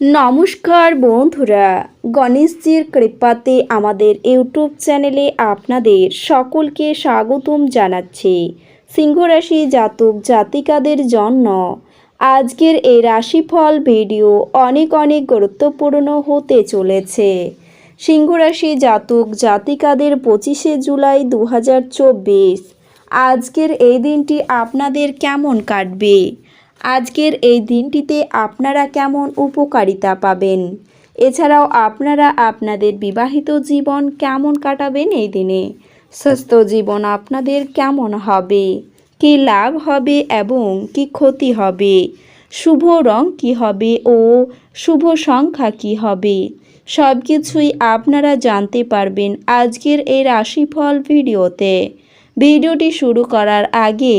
নমস্কার বন্ধুরা, গণেশজির কৃপাতে আমাদের ইউটিউব চ্যানেলে আপনাদের সকলকে স্বাগতম জানাচ্ছি। সিংহরাশি জাতক জাতিকাদের জন্য আজকের এই রাশিফল ভিডিও অনেক অনেক গুরুত্বপূর্ণ হতে চলেছে। সিংহরাশি জাতক জাতিকাদের পঁচিশে জুলাই দু হাজার চব্বিশ, আজকের এই দিনটি আপনাদের কেমন কাটবে? আজকের এই দিনটিতে আপনারা কেমন উপকারিতা পাবেন? এছাড়াও আপনারা আপনাদের বিবাহিত জীবন কেমন কাটাবেন এই দিনে? সুস্থ জীবন আপনাদের কেমন হবে? কি লাভ হবে এবং কি ক্ষতি হবে? শুভ রং কি হবে ও শুভ সংখ্যা কি হবে? সব কিছুই আপনারা জানতে পারবেন আজকের এই রাশিফল ভিডিওতে। ভিডিওটি শুরু করার আগে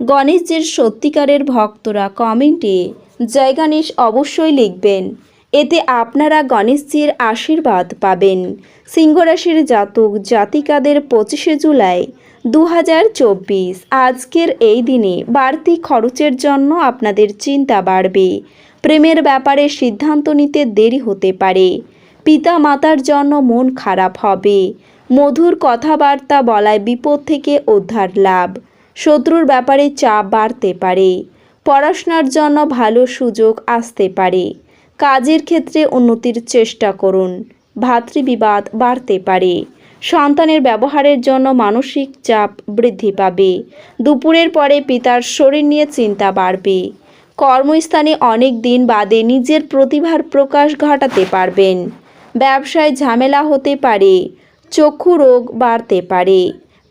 গণেশজির সত্যিকারের ভক্তরা কমেন্টে জয় গণেশ অবশ্যই লিখবেন। এতে আপনারা গণেশজির আশীর্বাদ পাবেন। সিংহরাশির জাতক, জাতিকাদের পঁচিশে জুলাই দু হাজার চব্বিশ। আজকের এই দিনে বাড়তি খরচের জন্য আপনাদের চিন্তা বাড়বে। প্রেমের ব্যাপারে সিদ্ধান্ত নিতে দেরি হতে পারে। পিতা মাতার জন্য মন খারাপ হবে। মধুর কথাবার্তা বলায় বিপদ থেকে উদ্ধার লাভ। শত্রুর ব্যাপারে চাপ বাড়তে পারে। পড়াশোনার জন্য ভালো সুযোগ আসতে পারে। কাজের ক্ষেত্রে উন্নতির চেষ্টা করুন। ভাতৃবিবাদ বাড়তে পারে। সন্তানের ব্যবহারের জন্য মানসিক চাপ বৃদ্ধি পাবে। দুপুরের পরে পিতার শরীর নিয়ে চিন্তা বাড়বে। কর্মস্থানে অনেক দিন বাদে নিজের প্রতিভার প্রকাশ ঘটাতে পারবেন। ব্যবসায় ঝামেলা হতে পারে। চক্ষু রোগ বাড়তে পারে।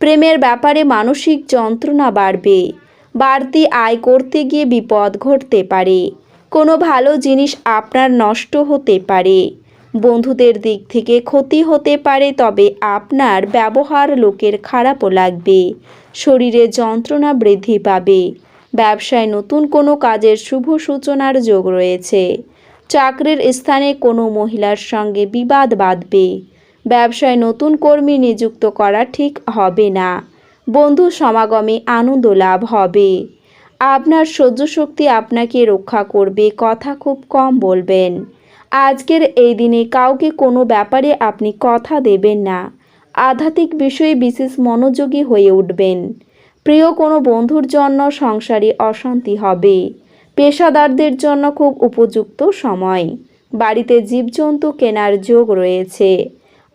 প্রেমের ব্যাপারে মানসিক যন্ত্রণা বাড়বে। বাড়তি আয় করতে গিয়ে বিপদ ঘটতে পারে। কোনো ভালো জিনিস আপনার নষ্ট হতে পারে। বন্ধুদের দিক থেকে ক্ষতি হতে পারে, তবে আপনার ব্যবহার লোকের খারাপও লাগবে। শরীরে যন্ত্রণা বৃদ্ধি পাবে। ব্যবসায় নতুন কোনো কাজের শুভ সূচনার যোগ রয়েছে। চাকরির স্থানে কোনো মহিলার সঙ্গে বিবাদ বাঁধবে। ব্যবসায় নতুন কর্মী নিযুক্ত করা ঠিক হবে না। বন্ধু সমাগমে আনন্দ লাভ হবে। আপনার সহ্য শক্তি আপনাকে রক্ষা করবে, কথা খুব কম বলবেন। আজকের এই দিনে কাউকে কোনো ব্যাপারে আপনি কথা দেবেন না। আধ্যাত্মিক বিষয়ে বিশেষ মনোযোগী হয়ে উঠবেন। প্রিয় কোনো বন্ধুর জন্য সংসারে অশান্তি হবে। পেশাদারদের জন্য খুব উপযুক্ত সময়। বাড়িতে জীবজন্তু কেনার যোগ রয়েছে।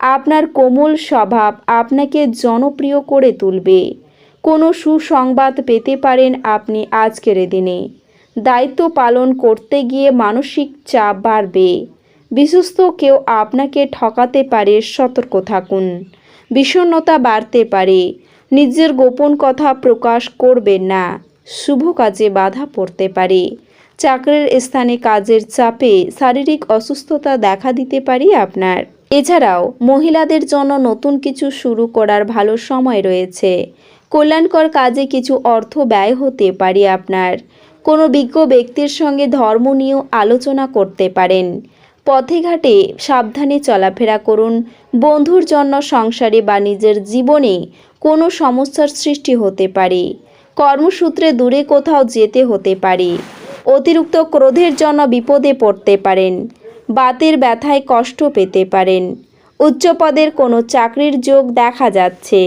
আপনার কোমল স্বভাব আপনাকে জনপ্রিয় করে তুলবে। কোনো সুসংবাদ পেতে পারেন আপনি আজকের দিনে। দায়িত্ব পালন করতে গিয়ে মানসিক চাপ বাড়বে। বিশ্বস্ত কেউ আপনাকে ঠকাতে পারে, সতর্ক থাকুন। বিষণ্ণতা বাড়তে পারে। নিজের গোপন কথা প্রকাশ করবেন না। শুভ কাজে বাধা পড়তে পারে। চাকরির স্থানে কাজের চাপে শারীরিক অসুস্থতা দেখা দিতে পারে আপনার। এছাড়াও মহিলাদের জন্য নতুন কিছু শুরু করার ভালো সময় রয়েছে। কল্যাণকর কাজে কিছু অর্থ ব্যয় হতে পারে আপনার। কোনো বিজ্ঞ ব্যক্তির সঙ্গে ধর্ম নিয়েও আলোচনা করতে পারেন। পথে ঘাটে সাবধানে চলাফেরা করুন। বন্ধুর জন্য সংসারে বা নিজের জীবনে কোনো সমস্যার সৃষ্টি হতে পারে। কর্মসূত্রে দূরে কোথাও যেতে হতে পারে। অতিরিক্ত ক্রোধের জন্য বিপদে পড়তে পারেন। বাতের ব্যথায় কষ্ট পেতে পারেন। উচ্চপদের কোনো চাকরির যোগ দেখা যাচ্ছে।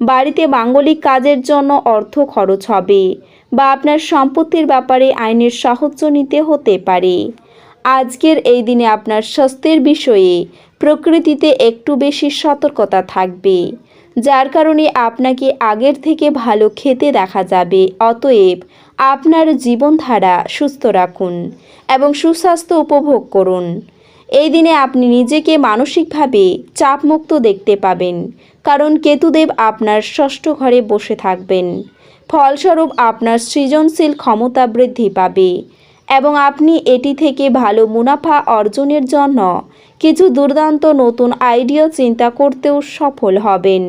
বাড়িতে মাঙ্গলিক কাজের জন্য অর্থ খরচ হবে বা আপনার সম্পত্তির ব্যাপারে আইনের সাহায্য নিতে হতে পারে। আজকের এই দিনে আপনার স্বাস্থ্যের বিষয়ে প্রকৃতিতে একটু বেশি সতর্কতা থাকবে। যার কারণে আপনাকে আগের থেকে ভালো খেতে দেখা যাবে। অতএব আপনার জীবনধারা সুস্থ রাখুন এবং সুস্বাস্থ্য উপভোগ করুন। এই দিনে আপনি নিজেকে মানসিকভাবে চাপমুক্ত দেখতে পাবেন, কারণ কেতুদেব আপনার ষষ্ঠ ঘরে বসে থাকবেন। ফলস্বরূপ আপনার সৃজনশীল ক্ষমতা বৃদ্ধি পাবে। এবং আপনি এটি থেকে ভালো মুনাফা অর্জনের জন্য কিছু দুর্দান্ত নতুন আইডিয়া চিন্তা করতেও সফল হবেন।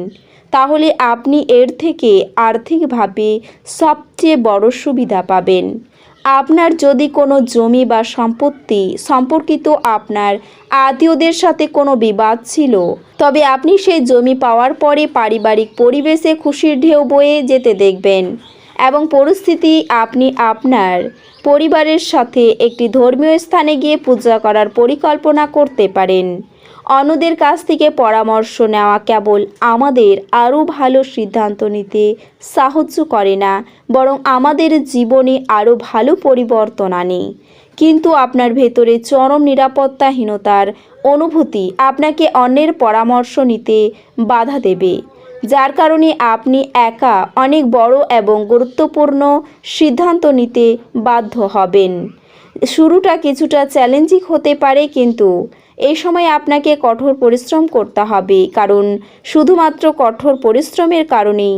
তাহলে আপনি এর থেকে আর্থিকভাবে সবচেয়ে বড় সুবিধা পাবেন। আপনার যদি কোনো জমি বা সম্পত্তি সম্পর্কিত আপনার আত্মীয়দের সাথে কোনো বিবাদ ছিল, তবে আপনি সেই জমি পাওয়ার পরে পারিবারিক পরিবেশে খুশির ঢেউ বয়ে যেতে দেখবেন। এবং পরিস্থিতি আপনি আপনার পরিবারের সাথে একটি ধর্মীয় স্থানে গিয়ে পূজা করার পরিকল্পনা করতে পারেন। অন্যদের কাছ থেকে পরামর্শ নেওয়া কেবল আমাদের আরও ভালো সিদ্ধান্ত নিতে সাহায্য করে না, বরং আমাদের জীবনে আরও ভালো পরিবর্তন আনে। কিন্তু আপনার ভেতরে চরম নিরাপত্তাহীনতার অনুভূতি আপনাকে অন্যের পরামর্শ নিতে বাধা দেবে। যার কারণে আপনি একা অনেক বড় এবং গুরুত্বপূর্ণ সিদ্ধান্ত নিতে বাধ্য হবেন। শুরুটা কিছুটা চ্যালেঞ্জিং হতে পারে, কিন্তু এই সময় আপনাকে কঠোর পরিশ্রম করতে হবে, কারণ শুধুমাত্র কঠোর পরিশ্রমের কারণেই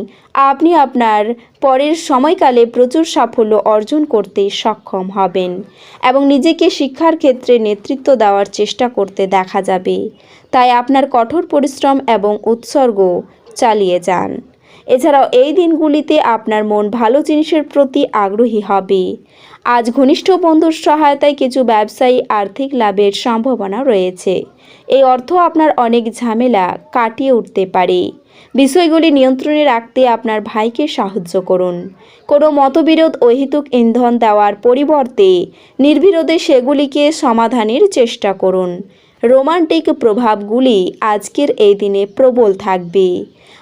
আপনি আপনার পরের সময়কালে প্রচুর সাফল্য অর্জন করতে সক্ষম হবেন এবং নিজেকে শিক্ষার ক্ষেত্রে নেতৃত্ব দেওয়ার চেষ্টা করতে দেখা যাবে। তাই আপনার কঠোর পরিশ্রম এবং উৎসর্গ চালিয়ে যান। এছাড়াও এই দিনগুলিতে আপনার মন ভালো জিনিসের প্রতি আগ্রহী হবে। আজ ঘনিষ্ঠ বন্ধুর সহায়তায় কিছু ব্যবসায়ী আর্থিক লাভের সম্ভাবনা রয়েছে। এই অর্থ আপনার অনেক ঝামেলা কাটিয়ে উঠতে পারে। বিষয়গুলি নিয়ন্ত্রণে রাখতে আপনার ভাইকে সাহায্য করুন। কোনো মতবিরোধ, অহেতুক ইন্ধন দেওয়ার পরিবর্তে নির্বিরোধে সেগুলিকে সমাধানের চেষ্টা করুন। রোমান্টিক প্রভাবগুলি আজকের এই দিনে প্রবল থাকবে।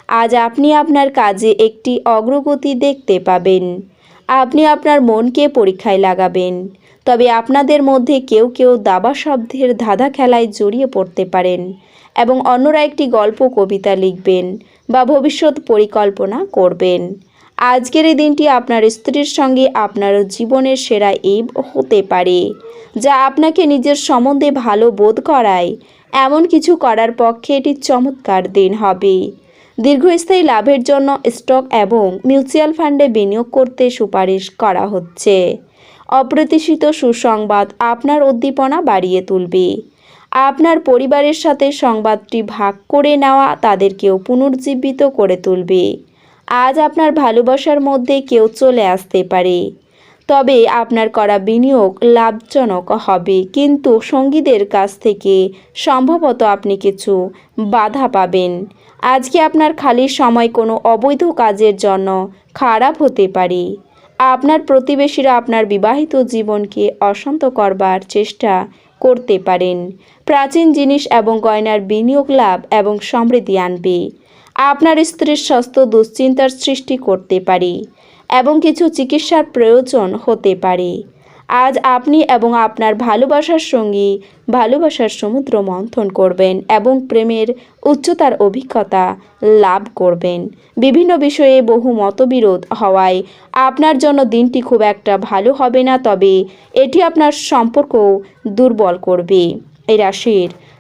আজ আপনি আপনার কাজে একটি অগ্রগতি দেখতে পাবেন। আপনি আপনার মনকে পরীক্ষায় লাগাবেন। তবে আপনাদের মধ্যে কেউ কেউ দাবা শব্দের ধাঁধা খেলায় জড়িয়ে পড়তে পারেন এবং অন্যরা একটি গল্প, কবিতা লিখবেন বা ভবিষ্যৎ পরিকল্পনা করবেন। আজকের এই দিনটি আপনার স্ত্রীর সঙ্গে আপনার জীবনের সেরা ইব হতে পারে, যা আপনাকে নিজের সম্বন্ধে ভালো বোধ করায়। এমন কিছু করার পক্ষে এটি চমৎকার দিন হবে। দীর্ঘস্থায়ী লাভের জন্য স্টক এবং মিউচুয়াল ফান্ডে বিনিয়োগ করতে সুপারিশ করা হচ্ছে। অপ্রত্যাশিত সুসংবাদ আপনার উদ্দীপনা বাড়িয়ে তুলবে। আপনার পরিবারের সাথে সংবাদটি ভাগ করে নেওয়া তাদেরকেও পুনর্জীবিত করে তুলবে। আজ আপনার ভালোবাসার মধ্যে কেউ চলে আসতে পারে। তবে আপনার করা বিনিয়োগ লাভজনক হবে। কিন্তু সঙ্গীদের কাছ থেকে সম্ভবত আপনি কিছু বাধা পাবেন। আজকে আপনার খালি সময় কোনো অবৈধ কাজের জন্য খারাপ হতে পারে। আপনার প্রতিবেশীরা আপনার বিবাহিত জীবনকে অশান্ত করবার চেষ্টা করতে পারেন। প্রাচীন জিনিস এবং গয়নার বিনিয়োগ লাভ এবং সমৃদ্ধি আনবে। আপনার স্ত্রীর স্বাস্থ্য দুশ্চিন্তার সৃষ্টি করতে পারে এবং কিছু চিকিৎসার প্রয়োজন হতে পারে। আজ আপনি এবং আপনার ভালোবাসার সঙ্গী ভালোবাসার সমুদ্র মন্থন করবেন এবং প্রেমের উচ্চতার অভিজ্ঞতা লাভ করবেন। বিভিন্ন বিষয়ে বহু মতবিরোধ হওয়ায় আপনার জন্য দিনটি খুব একটা ভালো হবে না, তবে এটি আপনার সম্পর্ক দুর্বল করবে। এই রাশির